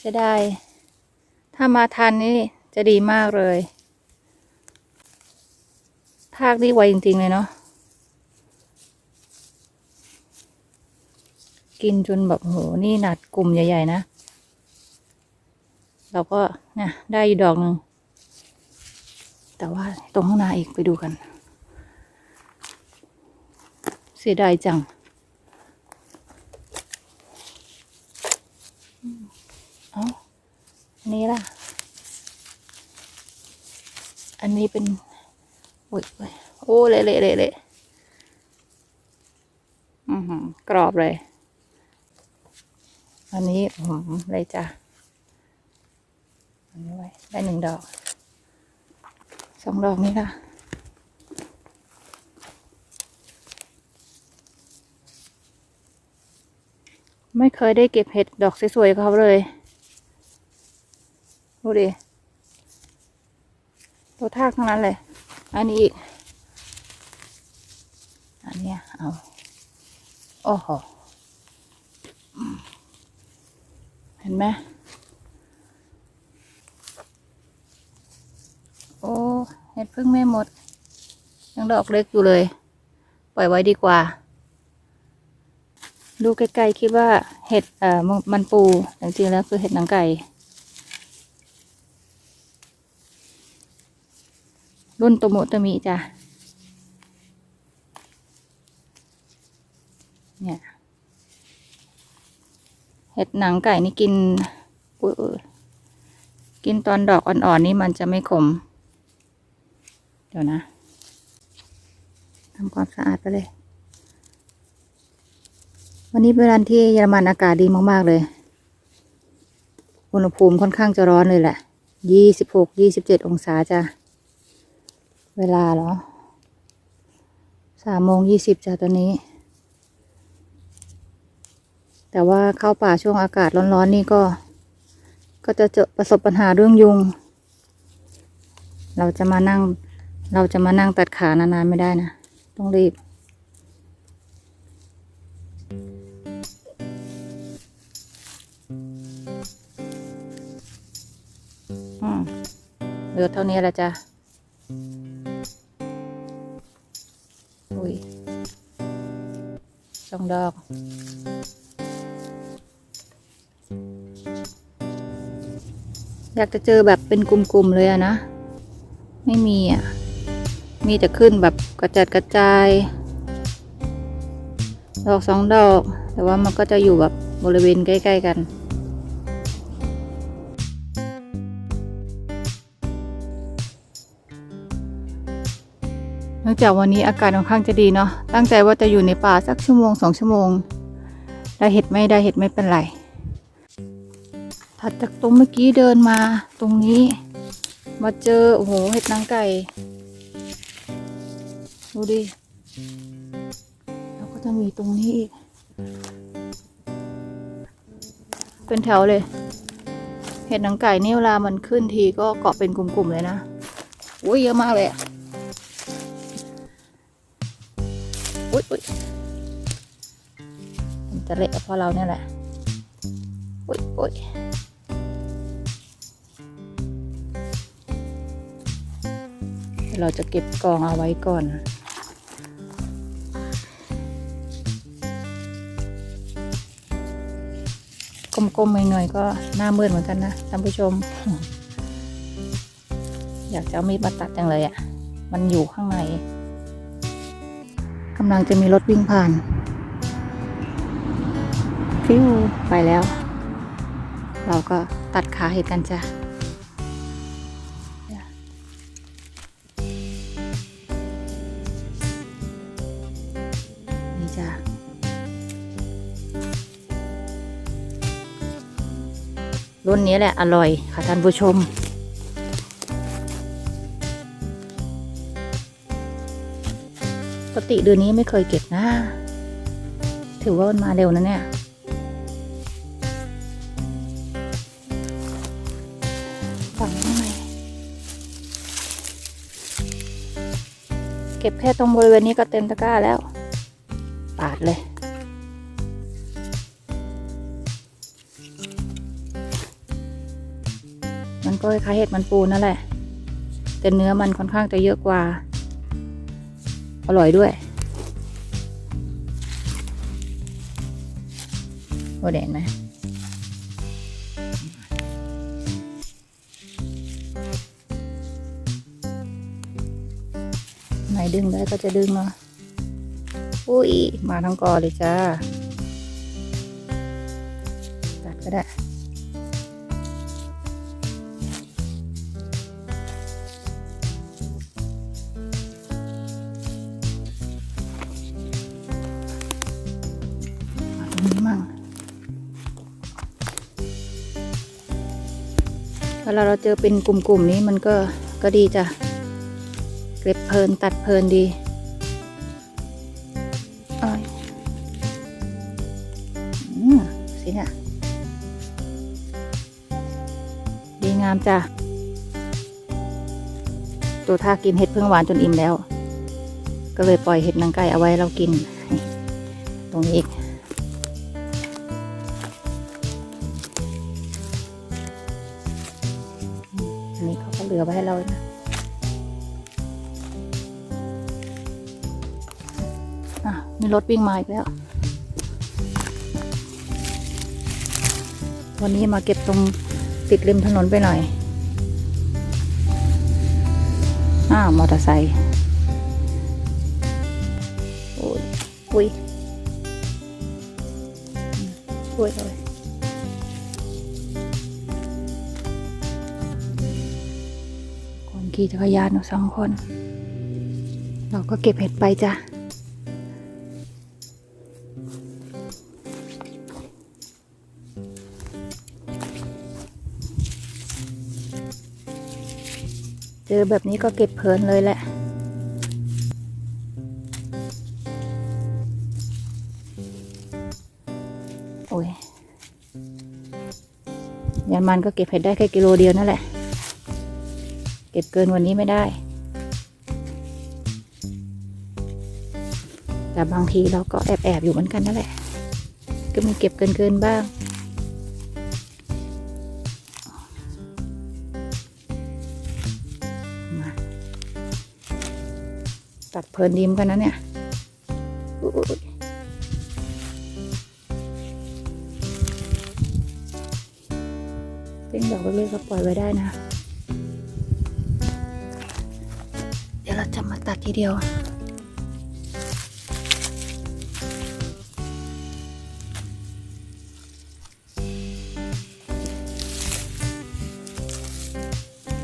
เสียดายถ้ามาทันนี่จะดีมากเลยทากนี่ไวจริง ๆ เลยเนาะกินจนแบบโหนี่หนัดกลุ่มใหญ่ ๆ นะ เราก็เนี่ยได้อยู่ดอกหนึ่ง แต่ว่าตรงข้างหน้าอีกไปดูกัน เสียดายจัง เอาอันนี้ล่ะ อันนี้เป็นโอ้ยโอ้ยโอ้เละเละเละเละอือหือกรอบเลย อันนี้อืมเลยจ้ะอันนี้ไว้ได้หนึ่งดอก สองดอกนี้ล่ะไม่เคยได้เก็บเห็ดดอกสวยๆเขาเลย ดูดิตัวทากทั้งนั้นเลย อันนี้อีก อันนี้เอาโอ้โหอืมเห็นไหมโอ้เห็ดพึ่งไม่หมด ยังดอกเล็กอยู่เลย ปล่อยไว้ดีกว่า ดูไกลๆคิดว่าเห็ดเอ่อมันมันปูแต่จริงๆแล้วคือเห็ดหนังไก่ รุ่นโตโมโตมิจ้ะเนี่ยเห็ดหนังไก่นี่กินอุ๊ยอุ๊ยกินตอนดอกอ่อนๆนี่มันจะไม่ขม เดี๋ยวนะทำความสะอาดไปเลย วันนี้เป็นวันที่เยอรมันอากาศดีมากๆเลย อุณหภูมิค่อนข้างจะร้อนเลยแหละ ยี่สิบหก ยี่สิบเจ็ดองศาจ้ะ เวลาเหรอสามโมงยี่สิบจ้ะตอนนี้ แต่ว่าเข้าป่าช่วงอากาศร้อนๆนี่ก็ ก็จะเจอประสบปัญหาเรื่องยุง เราจะมานั่ง เราจะมานั่งตัดขานานๆไม่ได้นะ ต้องรีบเหลือเท่านี้แหละจ้ะ อุ้ยสองดอก อยากจะเจอแบบเป็นกลุ่มๆเลยอะนะ ไม่มีอะมีแต่ขึ้นแบบกระจัดกระจาย ดอกสองดอก แต่ว่ามันก็จะอยู่แบบบริเวณใกล้ ๆ กัน นื่องจากวันนี้อากาศค่อนข้างจะดีเนาะตั้งใจว่าจะอยู่ในป่าสักชั่วโมงสองชั่วโมง ได้เห็ดไม่ได้เห็ดไม่เป็นไรถัดจากตรงเมื่อกี้เดินมาตรงนี้ มาเจอโอ้โหเห็ดนางไก่ดูดิแล้วก็จะมีตรงนี้อีกเป็นแถวเลย เห็ดนางไก่นี่เวลามันขึ้นทีก็เกาะเป็นกลุ่มๆเลยนะ อุ้ยเยอะมากเลยอะ จะเละเพราะเราเนี่ยแหละอุ๊ยอุ๊ยเดี๋ยวเราจะเก็บกองเอาไว้ก่อนกลมๆหน่อยๆก็หน้ามืดเหมือนกันนะท่านผู้ชม อยากจะเอามีดมาตัดจังเลยอะ่ะ มันอยู่ข้างในกำลังจะมีรถวิ่งผ่าน ฟิวไปแล้ว เราก็ตัดขาเห็ดกันจ้ะนี่จ้ะรุ่นนี้แหละอร่อยค่ะท่านผู้ชมปกติเดือนนี้ไม่เคยเก็บนะ ถือว่ามันมาเร็วนะเนี่ย เก็บแค่ตรงบริเวณนี้ก็เต็มตะกร้าแล้ว ปาดเลย มันก็คล้ายเห็ดมันปูนั่นแหละ แต่เนื้อมันค่อนข้างจะเยอะกว่า อร่อยด้วยโอเด่นไหม ไหนดึงได้ก็จะดึงเนาะอุ้ยมาทั้งกอเลยจ้า ตัดก็ได้มาตรงนี้มั่งเวลาเราเจอเป็นกลุ่มๆนี้มันก็ก็ดีจ้ะ เก็บเพลินตัดเพลินดีอ้อยอืมสิเนี่ยดีงามจ้ะตัวท่ากินเห็ดเพิ่งหวานจนอิ่มแล้ว ก็เลยปล่อยเห็ดนางไก่เอาไว้เรากินนี่ตรงนี้อีกอันนี้เขาก็เหลือไว้ให้เรานะ มีรถวิ่งมาอีกแล้ว วันนี้มาเก็บตรงติดริมถนนไปหน่อย อ้าวมอเตอร์ไซค์โอ้ยอุ้ยอืมช่วยเลยคนขี่จักรยานสองคน เราก็เก็บเห็ดไปจ้ะ อแบบนี้ก็เก็บเพลินเลยแหละ โอ้ยยันมันก็เก็บเห็ดได้แค่กิโลเดียวนั่นแหละ เก็บเกินวันนี้ไม่ได้ แต่บางทีเราก็แอบแอบๆอยู่เหมือนกันนั่นแหละ ก็มีเก็บเกินเกินๆบ้าง ตัดเพลินดีมกันนะเนี่ยเป็นดอกเล็กๆก็ปล่อยไว้ได้นะ เดี๋ยวเราจะมาตัดทีเดียว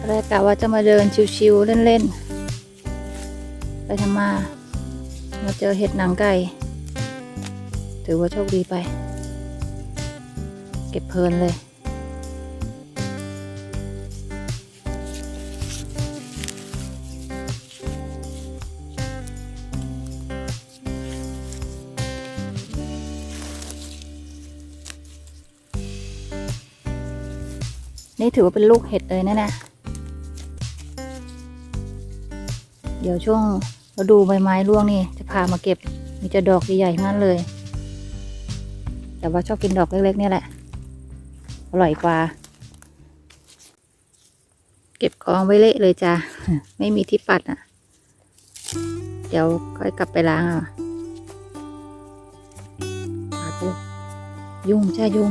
แรกกะว่าจะมาเดินชิวๆเล่นๆ ทำมา มาเจอเห็ดหนังไก่ ถือว่าโชคดีไป เก็บเพลินเลย นี่ถือว่าเป็นลูกเห็ดเลยนะนะเดี๋ยวช่วง เราดูใบไม้ร่วงนี่ จะพามาเก็บ มีจะดอกใหญ่ๆงนั้นเลย แต่ว่าชอบกินดอกเล็กๆ เนี่ยแหละ อร่อยกว่า เก็บกองไว้เละเลยจ้ะไม่มีที่ปัดอะ เดี๋ยวค่อยกลับไปล้างอะปัดเลยยุงจ้ายุง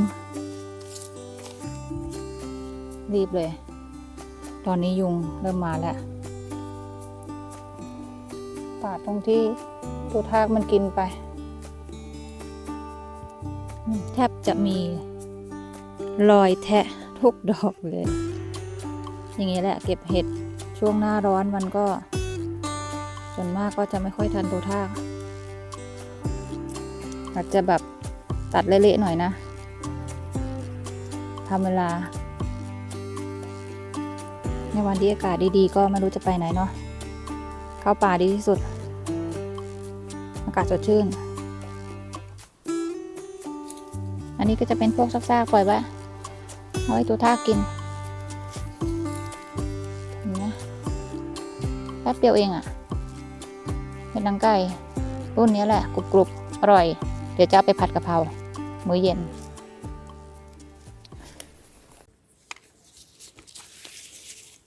รีบเลย ตอนนี้ยุงเริ่มมาแล้ว ปาดตรงที่ตัวทากมันกินไป แทบจะมีรอยแทะทุกดอกเลย อย่างนี้แหละเก็บเห็ดช่วงหน้าร้อนมันก็ ส่วนมากก็จะไม่ค่อยทันตัวทากอาจจะแบบตัดเละๆหน่อยนะทำเวลา ในวันที่อากาศดีๆ ก็ไม่รู้จะไปไหนเนาะเข้าป่าดีที่สุดากาศสดชื่น อันนี้ก็จะเป็นพวกซากๆปล่อยไว้เอาไว้ตัวทากกินนไหมแป๊บเดียวเองอะ่ะ เป็นนังไก่รุ่นนี้แหละกรุบๆอร่อย เดี๋ยวจะเอาไปผัดกะเพรามื้อเย็น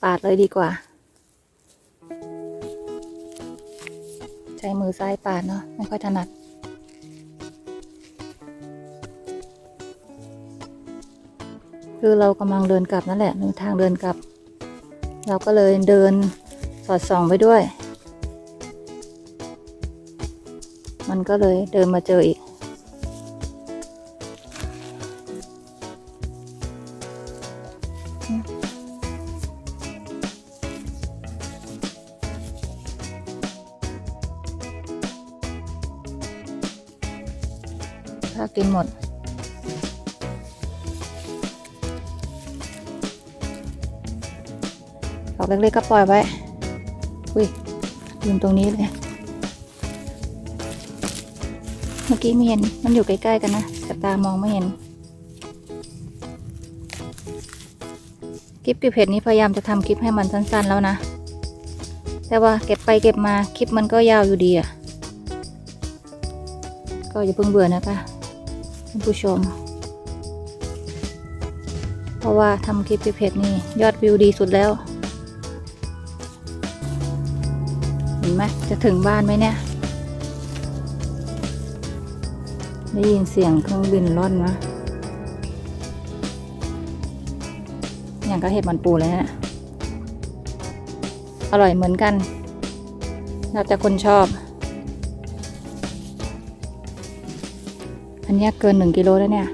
ปาดเลยดีกว่า ใช้มือซ้ายปาดเนาะไม่ค่อยถนัด คือเรากำลังเดินกลับนั่นแหละหนทางเดินกลับ เราก็เลยเดินสอดส่องไปด้วย มันก็เลยเดินมาเจออีก ถ้ากินหมด ดอกเล็กๆก็ปล่อยไว้ อุ้ยยืนตรงนี้เลย เมื่อกี้ไม่เห็น มันอยู่ใกล้ๆกันนะ แต่ตามองไม่เห็นคลิปเก็บเห็ดนี้พยายามจะทำคลิปให้มันสั้นๆแล้วนะ แต่ว่าเก็บไปเก็บมาคลิปมันก็ยาวอยู่ดีอะ ก็อย่าเพิ่งเบื่อนะคะานผู้ชม เพราะว่าทำคลิปเก็บเห็ดนี่ยอดวิวดีสุดแล้ว เห็นไหมจะถึงบ้านไหมเนี่ย ได้ยินเสียงเครื่องบินร่อนมะอย่างก็เห็ดมันปูเลยนะ อร่อยเหมือนกัน แล้วแต่คนชอบ อันนี้เกินหนึ่งกิโลแล้วเนี่ย